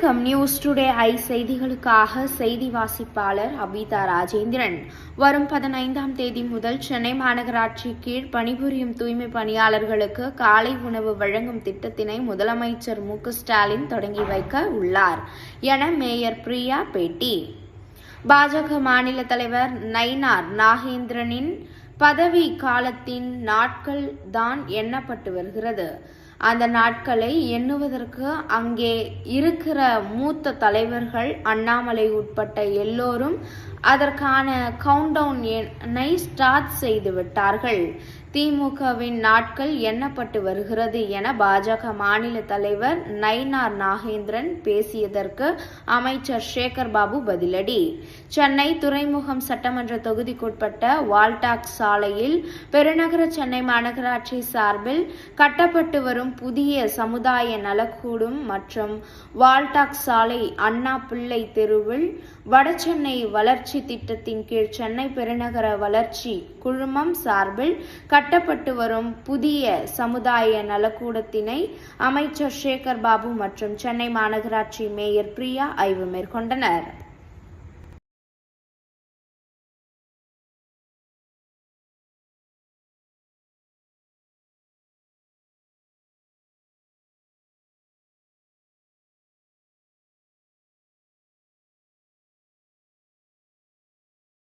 வணக்கம் news today I செய்திகளுக்காக செய்தி வாசிப்பாளர் அபிதா ராஜேந்திரன். வரும் பதினைந்தாம் தேதி முதல் சென்னை மாநகராட்சி கீழ் பணிபுரியும் தூய்மை பணியாளர்களுக்கு காலை உணவு வழங்கும் திட்டத்தினை முதலமைச்சர் மு ஸ்டாலின் தொடங்கி வைக்க உள்ளார் என மேயர் பிரியா பேட்டி. பாஜக மாநில தலைவர் நயினார் நாகேந்திரனின் பதவி காலத்தின் நாட்கள் தான் எண்ணப்பட்டு வருகிறது. அந்த நாட்களை எண்ணுவதற்கு அங்கே இருக்கிற மூத்த தலைவர்கள் அண்ணாமலை உட்பட்ட எல்லோரும் அதற்கான கவுண்டவுன் எண்ணை ஸ்டார்ட் செய்து விட்டார்கள். திமுகவின் நாட்கள் எண்ணப்பட்டு வருகிறது என பாஜக மாநில தலைவர் நயினார் நாகேந்திரன் பேசியதற்கு அமைச்சர் சேகர் பாபு பதிலடி. சென்னை துறைமுகம் சட்டமன்ற தொகுதிக்குட்பட்ட வால்டாக் சாலையில் பெருநகர சென்னை மாநகராட்சி சார்பில் கட்டப்பட்டு வரும் புதிய சமுதாய நலக்கூடும் மற்றும் வால்டாக் சாலை அண்ணா பிள்ளை தெருவில் வடசென்னை வளர்ச்சி திட்டத்தின் கீழ் சென்னை பெருநகர வளர்ச்சி குழுமம் சார்பில் கட்டப்பட்டு வரும் புதிய சமுதாய நலக்கூடத்தினை அமைச்சர் சேகர் பாபு மற்றும் சென்னை மாநகராட்சி மேயர் பிரியா ஆய்வு மேற்கொண்டனர்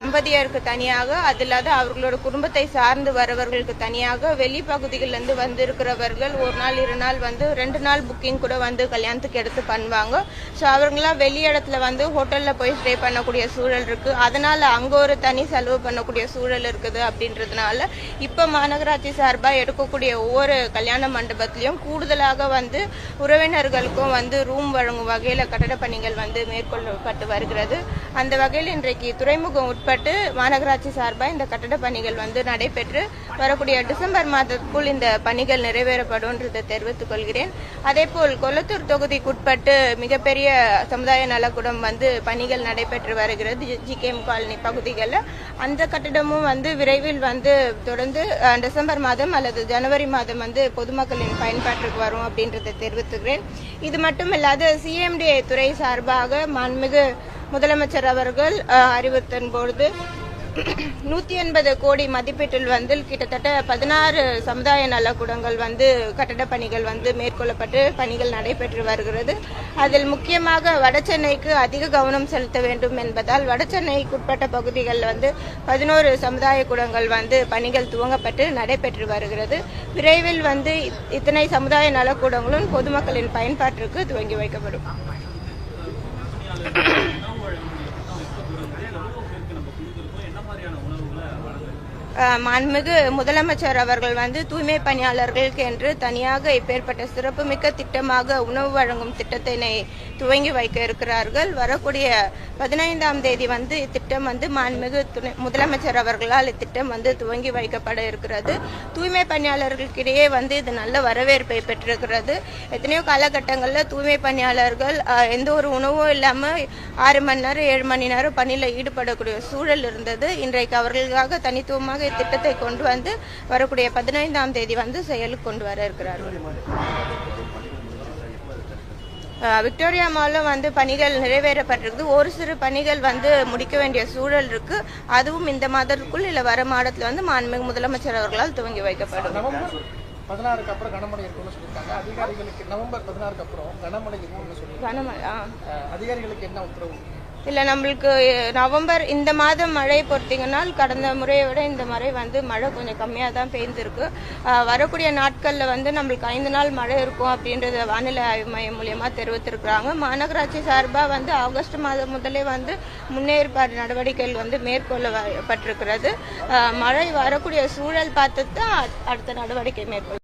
தம்பதியருக்கு தனியாக அது இல்லாத அவர்களோட குடும்பத்தை சார்ந்து வரவர்களுக்கு தனியாக வெளிப்பகுதிகளிலிருந்து வந்திருக்கிறவர்கள் ஒரு நாள் இரு நாள் வந்து ரெண்டு நாள் புக்கிங் கூட வந்து கல்யாணத்துக்கு எடுத்து பண்ணுவாங்க. ஸோ அவங்களாம் வெளி இடத்துல வந்து ஹோட்டலில் போய் ஸ்டே பண்ணக்கூடிய சூழல் இருக்குது அதனால் அங்கே ஒரு தனி செலவு பண்ணக்கூடிய சூழல் இருக்குது அப்படின்றதுனால இப்போ மாநகராட்சி சார்பாக எடுக்கக்கூடிய ஒவ்வொரு கல்யாண மண்டபத்திலையும் கூடுதலாக வந்து உறவினர்களுக்கும் வந்து ரூம் வழங்கும் வகையில் கட்டட பணிகள் வந்து மேற்கொள்ளப்பட்டு வருகிறது. அந்த வகையில் இன்றைக்கு துறைமுகம் உட்பட உட்பட்டு மாநகராட்சி சார்பாக இந்த கட்டட பணிகள் வந்து நடைபெற்று வரக்கூடிய டிசம்பர் மாதத்துக்குள் இந்த பணிகள் நிறைவேறப்படும்ன்றதை தெரிவித்துக் கொள்கிறேன். அதேபோல் கொளத்தூர் தொகுதிக்குட்பட்டு மிகப்பெரிய சமுதாய நலக்கூடம் வந்து பணிகள் நடைபெற்று வருகிறது. ஜிகேஎம் காலனி பகுதிகளில். அந்த கட்டிடமும் வந்து விரைவில் வந்து தொடர்ந்து டிசம்பர் மாதம் அல்லது ஜனவரி மாதம் வந்து பொதுமக்களின் பயன்பாட்டுக்கு வரும் அப்படின்றத தெரிவித்துக்கிறேன். இது மட்டும் இல்லாத சிஎம்டி துறை சார்பாக மாண்புமிகு முதலமைச்சர் அவர்கள் அஹ், பொழுது நூத்தி எண்பது கோடி மதிப்பீட்டில் வந்து கிட்டத்தட்ட பதினாறு சமுதாய நலக்கூடங்கள் வந்து கட்டட பணிகள் வந்து மேற்கொள்ளப்பட்டு பணிகள் நடைபெற்று வருகிறது. அதில் முக்கியமாக வடசென்னைக்கு அதிக கவனம் செலுத்த வேண்டும் என்பதால் வடசென்னைக்குட்பட்ட பகுதிகளில் வந்து பதினோரு சமுதாய கூடங்கள் வந்து பணிகள் துவங்கப்பட்டு நடைபெற்று வருகிறது. விரைவில் வந்து இத்- இத்தனை சமுதாய நலக்கூடங்களும் பொதுமக்களின் பயன்பாட்டிற்கு துவங்கி வைக்கப்படும். என்ன மாதிரியான உணவுகளை அஹ் மாண்புமிகு முதலமைச்சர் அவர்கள் வந்து தூய்மை பணியாளர்களுக்கு என்று தனியாக இப்பேற்பட்ட சிறப்புமிக்க திட்டமாக உணவு வழங்கும் திட்டத்தினை துவங்கி வைக்க இருக்கிறார்கள். வரக்கூடிய பதினைந்தாம் தேதி வந்து இத்திட்டம் வந்து மாண்புமிகு துணை முதலமைச்சர் அவர்களால் இத்திட்டம் வந்து துவங்கி வைக்கப்பட இருக்கிறது. தூய்மை பணியாளர்களுக்கிடையே வந்து இது நல்ல வரவேற்பை பெற்றிருக்கிறது. எத்தனையோ காலகட்டங்களில் தூய்மை பணியாளர்கள் எந்த ஒரு உணவும் இல்லாமல் ஆறு மணி நேரம் ஏழு மணி நேரம் பணியில் ஈடுபடக்கூடிய சூழல் இருந்தது. இன்றைக்கு அவர்களுக்காக தனித்துவமாக இத்திட்டத்தை கொண்டு வந்து வரக்கூடிய பதினைந்தாம் தேதி வந்து செயலுக்கு கொண்டு வர இருக்கிறார்கள் விக்டோரியா மாலில் வந்து பணிகள் நிறைவேறப்பட்டிருக்குது. ஒரு சிறு பணிகள் வந்து முடிக்க வேண்டிய சூழல் இருக்கு. அதுவும் இந்த மாதத்துக்குள் இல்லை வர மாதத்தில் வந்து மாண்புமிகு முதலமைச்சர் அவர்களால் துவங்கி வைக்கப்படும். பதினாறுக்கு அப்புறம் கனமழை இருக்கும்னு சொல்லியிருக்காங்க. அதிகாரிகளுக்கு நவம்பர் பதினாறுக்கு அப்புறம் கனமழை இருக்கும்னு சொல்லி கனமழை ஆ. அஹ், அதிகாரிகளுக்கு என்ன உத்தரவு? இல்லை நம்மளுக்கு நவம்பர் இந்த மாதம் மழை பொறுத்தீங்கன்னா கடந்த முறையை விட இந்த முறை வந்து மழை கொஞ்சம் கம்மியாக தான் பெய்ந்திருக்கு வரக்கூடிய நாட்களில் வந்து நம்மளுக்கு ஐந்து நாள் மழை இருக்கும் அப்படின்றத வானிலை ஆய்வு மையம் மூலியமாக தெரிவித்திருக்கிறாங்க. மாநகராட்சி சார்பாக வந்து ஆகஸ்ட் மாதம் முதலே வந்து முன்னேற்பாடு நடவடிக்கைகள் வந்து மேற்கொள்ளப்பட்டிருக்கிறது. மழை வரக்கூடிய சூழல் பார்த்து தான் அடுத்த நடவடிக்கை மேற்கொள்ள